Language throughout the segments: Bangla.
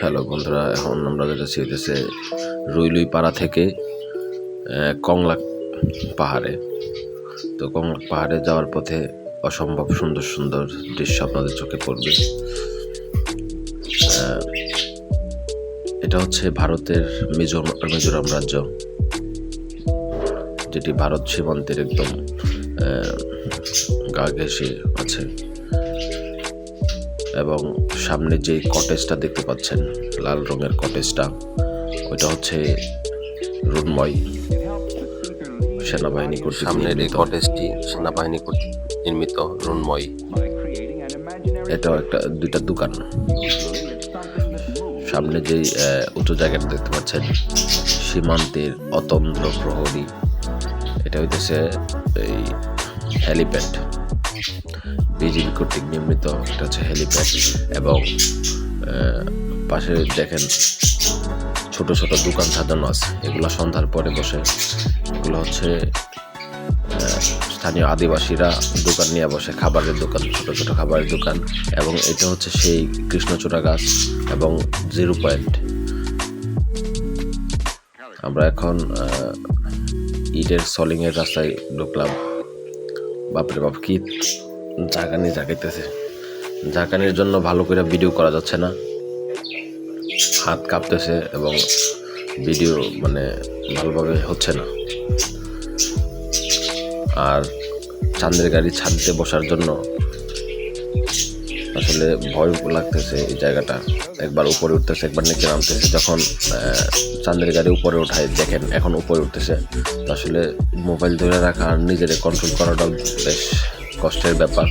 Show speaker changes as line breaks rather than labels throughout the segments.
হ্যালো বন্ধুরা, এখন আমরা যাচ্ছি হইতেছে রুইলুই পাড়া থেকে কংলাক পাহাড়ে। তো কংলাক পাহাড়ে যাওয়ার পথে অসম্ভব সুন্দর সুন্দর দৃশ্য আপনাদের চোখে পড়বে। এটা হচ্ছে ভারতের মিজোরাম মিজোরাম রাজ্য, যেটি ভারত সীমান্তের একদম গা ঘেঁষে আছে। এবং সামনে যে কটেজটা দেখতে পাচ্ছেন লাল রঙের কটেজটা ওইটা হচ্ছে রুন্ময় সেনাবাহিনী কর্তৃক সামনের এই কটেজটি সেনাবাহিনী কর্তৃক নির্মিত রুন্ময়। এটাও একটা দুইটা দোকান। সামনে আহ, উঁচু জায়গাটা দেখতে পাচ্ছেন সীমান্তের অতন্ত্র প্রহরী। এটা হইতেছে এই হ্যালিপ্যাড বিজিবি কর্তৃক নির্মিত এটা হচ্ছে হেলিপ্যাড এবং পাশে দেখেন ছোট ছোট দোকান সাজানো আছে। এগুলো সন্ধ্যার পরে বসে। এগুলো হচ্ছে স্থানীয় আদিবাসীরা দোকান নিয়ে বসে, খাবারের দোকান, ছোট ছোট খাবারের দোকান এবং এটা হচ্ছে সেই কৃষ্ণচূড়া গাছ এবং জিরো পয়েন্ট। আমরা এখন ইটের সলিংয়ের রাস্তায় ঢুকলাম। বাপরে বাপ, কি জাগানি জাগাইতেছে। জাগানির জন্য ভালো করে ভিডিও করা যাচ্ছে না। হাত কাঁপতেছে এবং ভিডিও মানে ভালোভাবে হচ্ছে না। আর চাঁদের গাড়ি ছাদতে বসার জন্য আসলে ভয় লাগতেছে এই জায়গাটা। একবার উপরে উঠতেছে, একবার নিচে নামতেছে। যখন চাঁদের গাড়ি উপরে উঠায়, দেখেন এখন উপরে উঠতেছে। আসলে মোবাইল ধরে রাখা আর নিজের কন্ট্রোল করাটাও বেশ কষ্টের ব্যাপার।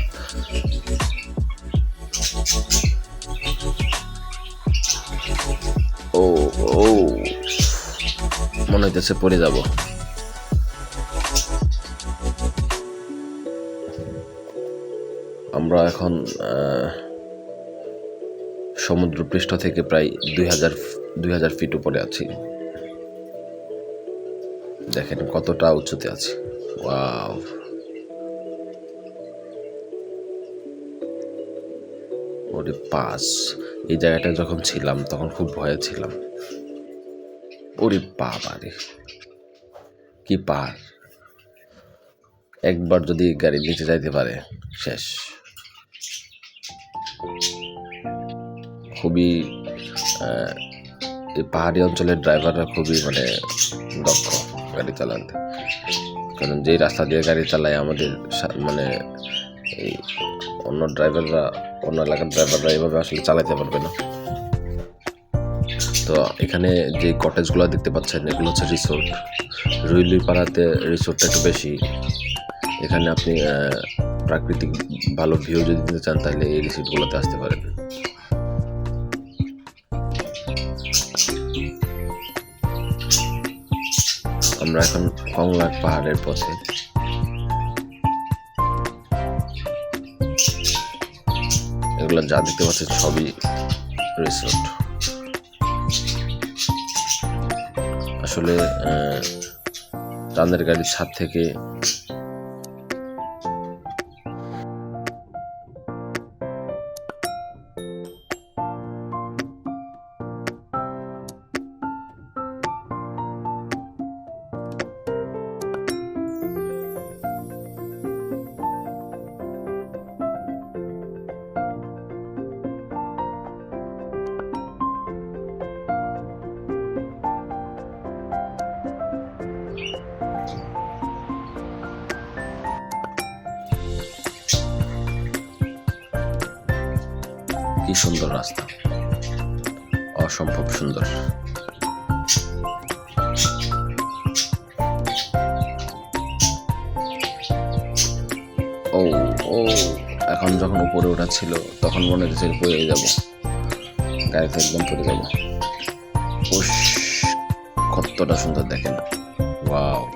ও ও, মনে হইতেছে পড়ে যাব। আমরা এখন সমুদ্র পৃষ্ঠ থেকে প্রায় দুই হাজার দুই হাজার ফিট উপরে আছি। দেখেন কতটা উঁচুতে আছি। ওয়াও ওরে পাস এই জায়গাটায় যখন ছিলাম তখন খুব ভয়ে ছিলাম। ওরে বাবা রে কি পাহাড় একবার যদি গাড়ি নিচে যাইতে পারে, শেষ। খুবই এই পাহাড়ি অঞ্চলের ড্রাইভাররা খুবই মানে দক্ষ গাড়ি চালাতে। কারণ যেই রাস্তা দিয়ে গাড়ি চালায় আমাদের মানে এই অন্য ড্রাইভাররা অন্য এলাকার ড্রাইভাররা এভাবে আসলে চালাতে পারবে না। তো এখানে যে কটেজগুলো দেখতে পাচ্ছেন, এগুলো হচ্ছে রিসোর্ট রুইলুই পাড়াতে রিসোর্টটা একটু বেশি। এখানে আপনি প্রাকৃতিক ভালো ভিউ যদি নিতে চান, তাহলে এই রিসোর্টগুলোতে আসতে পারেন। আমরা এখন কংলাক পাহাড়ের পথে এগুলো যা দেখতে পাচ্ছেন সবই রিসোর্ট আসলে চাঁদের গাড়ির ছাদ থেকে কি সুন্দর রাস্তা। অসম্ভব সুন্দর। ও ও, এখন যখন উপরে ওঠা ছিল, তখন মনে হচ্ছে পড়ে যাব। গাড়িতে একদম পড়ে যাব। কতটা সুন্দর দেখেন। ওয়াও।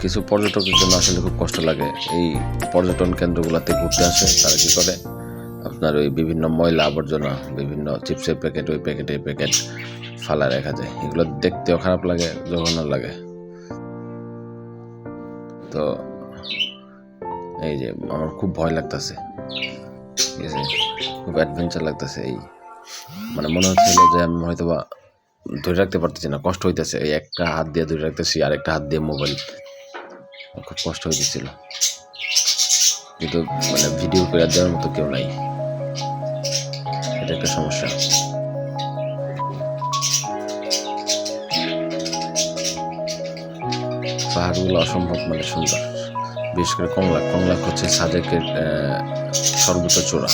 কিছু পর্যটকের জন্য আসলে খুব কষ্ট লাগে। এই পর্যটন কেন্দ্রগুলোতে ঘুরতে আসে, তারা কি করে? আপনার ওই বিভিন্ন ময়লা আবর্জনা, বিভিন্ন চিপসের প্যাকেট, ওই প্যাকেট এই প্যাকেট ফালা রেখা যায়। এগুলো দেখতেও খারাপ লাগে, জঘন্য লাগে। তো এই যে আমার খুব ভয় লাগতেছে। ঠিক আছে? খুব অ্যাডভেঞ্চার লাগতেছে এই। মানে মনে হচ্ছিল যে আমি হয়তো বা ধরে রাখতে পারতেছি না, কষ্ট হইতেছে। এই একটা হাত দিয়ে ধরে রাখতেছি আর একটা হাত দিয়ে মোবাইল খুব কষ্ট হইতেছিল কিন্তু মানে ভিডিও করে দেওয়ার মতো কেউ নাই। এটা একটা সমস্যা। পাহাড়গুলো অসম্ভব মানে সুন্দর। বিশেষ করে কংলাক কংলাক হচ্ছে সাজেকের সর্বোচ্চ চূড়া।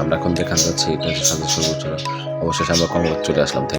আমরা এখন যেখানে যাচ্ছি, এটা হচ্ছে সাজেক সর্বোচ্চ চূড়া। অবশেষে আমরা কংলাক চলে আসলাম।